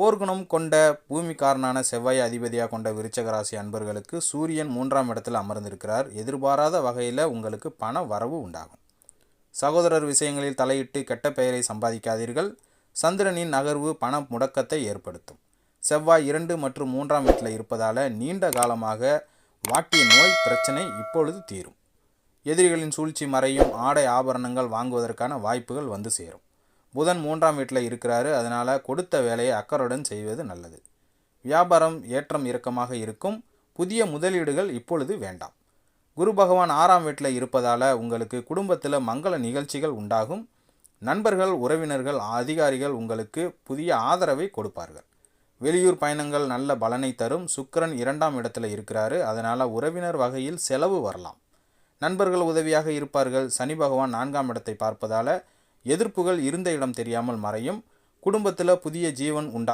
போர்க்குணம் கொண்ட பூமிக்காரனான செவ்வாய் அதிபதியாக கொண்ட விருச்சக ராசி அன்பர்களுக்கு சூரியன் மூன்றாம் இடத்தில் அமர்ந்திருக்கிறார். எதிர்பாராத வகையில் உங்களுக்கு பண வரவு உண்டாகும். சகோதரர் விஷயங்களில் தலையிட்டு கெட்ட பெயரை சம்பாதிக்காதீர்கள். சந்திரனின் நகர்வு பண முடக்கத்தை ஏற்படுத்தும். செவ்வாய் இரண்டு மற்றும் மூன்றாம் வீட்டில் இருப்பதால் நீண்ட காலமாக வாட்டிய நோய் பிரச்சனை இப்பொழுது தீரும். எதிரிகளின் சூழ்ச்சி மறையும். ஆடை ஆபரணங்கள் வாங்குவதற்கான வாய்ப்புகள் வந்து சேரும். புதன் மூன்றாம் வீட்டில் இருக்கிறாரு அதனால் கொடுத்த வேலையை அக்கறையுடன் செய்வது நல்லது. வியாபாரம் ஏற்றம் இறக்கமாக இருக்கும். புதிய முதலீடுகள் இப்பொழுது வேண்டாம். குரு பகவான் ஆறாம் வீட்டில் இருப்பதால் உங்களுக்கு குடும்பத்தில் மங்கள நிகழ்ச்சிகள் உண்டாகும். நண்பர்கள் உறவினர்கள் அதிகாரிகள் உங்களுக்கு புதிய ஆதரவை கொடுப்பார்கள். வெளியூர் பயணங்கள் நல்ல பலனை தரும். சுக்கிரன் இரண்டாம் இடத்துல இருக்கிறாரு. அதனால் உறவினர் வகையில் செலவு வரலாம். நண்பர்கள் உதவியாக இருப்பார்கள். சனி பகவான் நான்காம் இடத்தை பார்ப்பதால் எதிர்ப்புகள் இருந்த இடம் தெரியாமல் மறையும். குடும்பத்தில் புதிய ஜீவன் உண்டா